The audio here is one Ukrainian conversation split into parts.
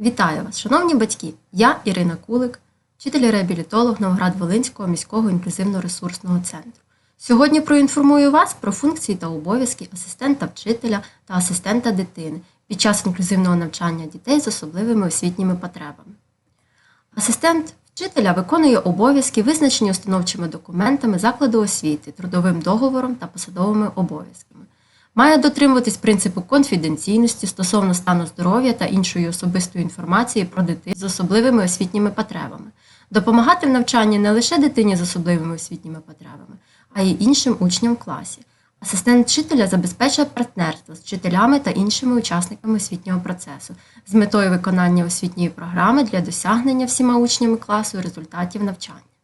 Вітаю вас, шановні батьки! Я Ірина Кулик, вчитель-реабілітолог Новоград-Волинського міського інклюзивно-ресурсного центру. Сьогодні проінформую вас про функції та обов'язки асистента вчителя та асистента дитини під час інклюзивного навчання дітей з особливими освітніми потребами. Асистент вчителя виконує обов'язки, визначені установчими документами закладу освіти, трудовим договором та посадовими обов'язками. Має дотримуватись принципу конфіденційності стосовно стану здоров'я та іншої особистої інформації про дитину з особливими освітніми потребами, допомагати в навчанні не лише дитині з особливими освітніми потребами, а й іншим учням в класі. Асистент вчителя забезпечує партнерство з вчителями та іншими учасниками освітнього процесу з метою виконання освітньої програми для досягнення всіма учнями класу результатів навчання.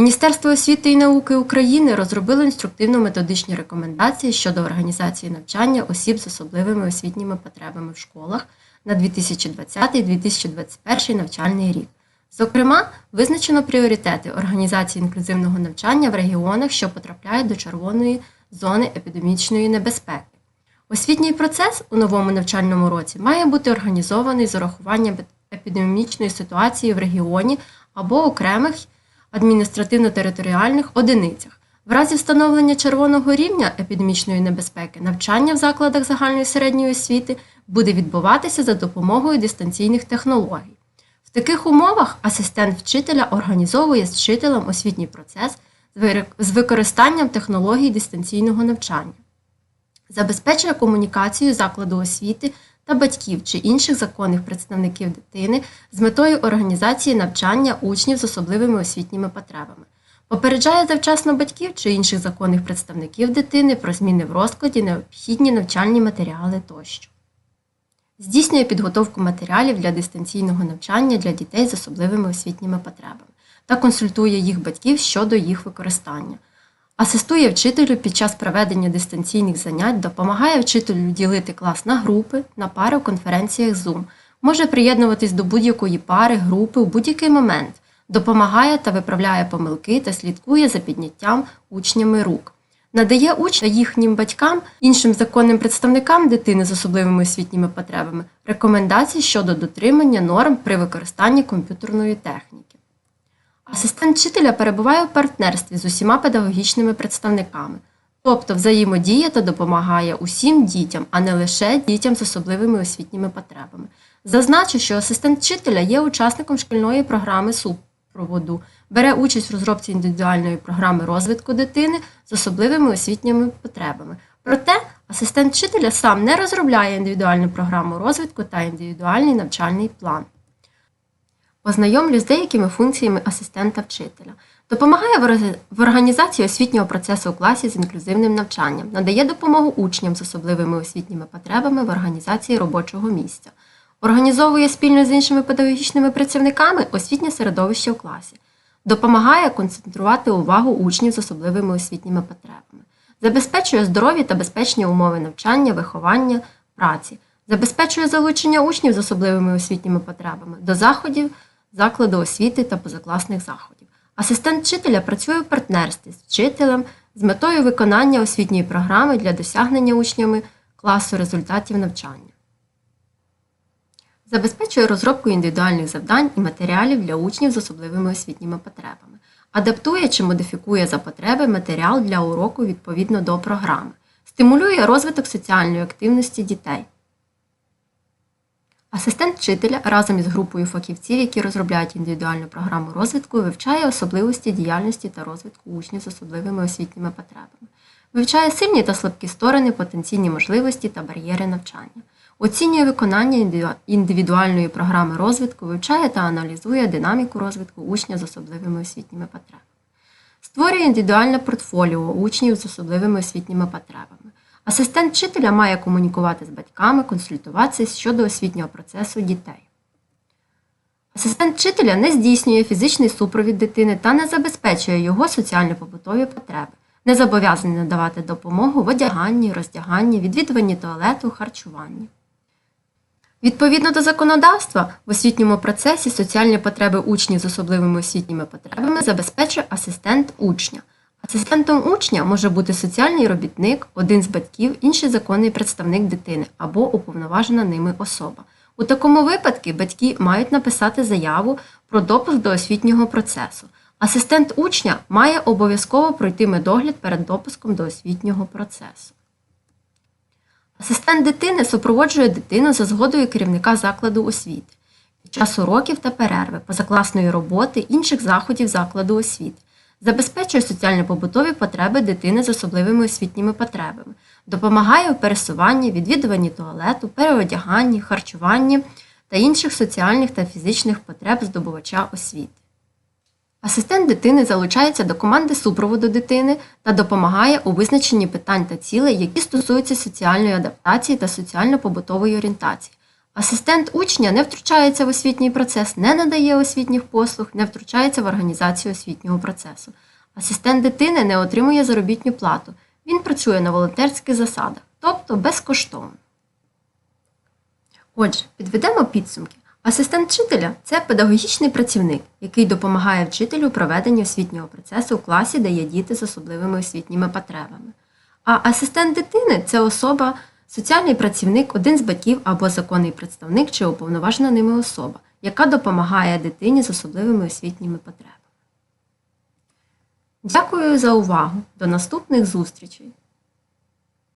Міністерство освіти і науки України розробило інструктивно-методичні рекомендації щодо організації навчання осіб з особливими освітніми потребами в школах на 2020-2021 навчальний рік. Зокрема, визначено пріоритети організації інклюзивного навчання в регіонах, що потрапляють до червоної зони епідемічної небезпеки. Освітній процес у новому навчальному році має бути організований з урахуванням епідемічної ситуації в регіоні або окремих адміністративно-територіальних одиницях. В разі встановлення червоного рівня епідемічної небезпеки навчання в закладах загальної середньої освіти буде відбуватися за допомогою дистанційних технологій. В таких умовах асистент вчителя організовує з вчителем освітній процес з використанням технологій дистанційного навчання, забезпечує комунікацію закладу освіти та батьків чи інших законних представників дитини з метою організації навчання учнів з особливими освітніми потребами, попереджає завчасно батьків чи інших законних представників дитини про зміни в розкладі, необхідні навчальні матеріали тощо. Здійснює підготовку матеріалів для дистанційного навчання для дітей з особливими освітніми потребами та консультує їх батьків щодо їх використання. Асистує вчителю під час проведення дистанційних занять, допомагає вчителю ділити клас на групи, на пари у конференціях Zoom, може приєднуватись до будь-якої пари, групи у будь-який момент, допомагає та виправляє помилки та слідкує за підняттям учнями рук. Надає учням їхнім батькам, іншим законним представникам дитини з особливими освітніми потребами рекомендації щодо дотримання норм при використанні комп'ютерної техніки. Асистент вчителя перебуває в партнерстві з усіма педагогічними представниками, тобто взаємодіє та допомагає усім дітям, а не лише дітям з особливими освітніми потребами. Зазначу, що асистент вчителя є учасником шкільної програми супроводу, бере участь в розробці індивідуальної програми розвитку дитини з особливими освітніми потребами. Проте асистент вчителя сам не розробляє індивідуальну програму розвитку та індивідуальний навчальний план. Познайомлю з деякими функціями асистента вчителя. Допомагає в організації освітнього процесу у класі з інклюзивним навчанням, надає допомогу учням з особливими освітніми потребами в організації робочого місця, організовує спільно з іншими педагогічними працівниками освітнє середовище у класі, допомагає концентрувати увагу учнів з особливими освітніми потребами, забезпечує здорові та безпечні умови навчання, виховання, праці, забезпечує залучення учнів з особливими освітніми потребами до заходів закладу освіти та позакласних заходів. Асистент вчителя працює в партнерстві з вчителем з метою виконання освітньої програми для досягнення учнями класу результатів навчання. Забезпечує розробку індивідуальних завдань і матеріалів для учнів з особливими освітніми потребами. Адаптує чи модифікує за потреби матеріал для уроку відповідно до програми. Стимулює розвиток соціальної активності дітей. Асистент вчителя разом із групою фахівців, які розробляють індивідуальну програму розвитку, вивчає особливості діяльності та розвитку учнів з особливими освітніми потребами, вивчає сильні та слабкі сторони, потенційні можливості та бар'єри навчання, оцінює виконання індивідуальної програми розвитку, вивчає та аналізує динаміку розвитку учня з особливими освітніми потребами, створює індивідуальне портфоліо учнів з особливими освітніми потребами. Асистент вчителя має комунікувати з батьками, консультуватися щодо освітнього процесу дітей. Асистент вчителя не здійснює фізичний супровід дитини та не забезпечує його соціально-побутові потреби, не зобов'язаний надавати допомогу в одяганні, роздяганні, відвідуванні туалету, харчуванні. Відповідно до законодавства, в освітньому процесі соціальні потреби учнів з особливими освітніми потребами забезпечує асистент учня. Асистентом учня може бути соціальний робітник, один з батьків, інший законний представник дитини або уповноважена ними особа. У такому випадку батьки мають написати заяву про допуск до освітнього процесу. Асистент учня має обов'язково пройти медогляд перед допуском до освітнього процесу. Асистент дитини супроводжує дитину за згодою керівника закладу освіти під час уроків та перерви, позакласної роботи, інших заходів закладу освіти, забезпечує соціально-побутові потреби дитини з особливими освітніми потребами, допомагає у пересуванні, відвідуванні туалету, переодяганні, харчуванні та інших соціальних та фізичних потреб здобувача освіти. Асистент дитини залучається до команди супроводу дитини та допомагає у визначенні питань та цілей, які стосуються соціальної адаптації та соціально-побутової орієнтації. Асистент учня не втручається в освітній процес, не надає освітніх послуг, не втручається в організацію освітнього процесу. Асистент дитини не отримує заробітну плату. Він працює на волонтерських засадах, тобто безкоштовно. Отже, підведемо підсумки. Асистент вчителя це педагогічний працівник, який допомагає вчителю у проведенні освітнього процесу у класі, де є діти з особливими освітніми потребами. А асистент дитини це особа, соціальний працівник, один з батьків або законний представник чи уповноважена ними особа, яка допомагає дитині з особливими освітніми потребами. Дякую за увагу. До наступних зустрічей!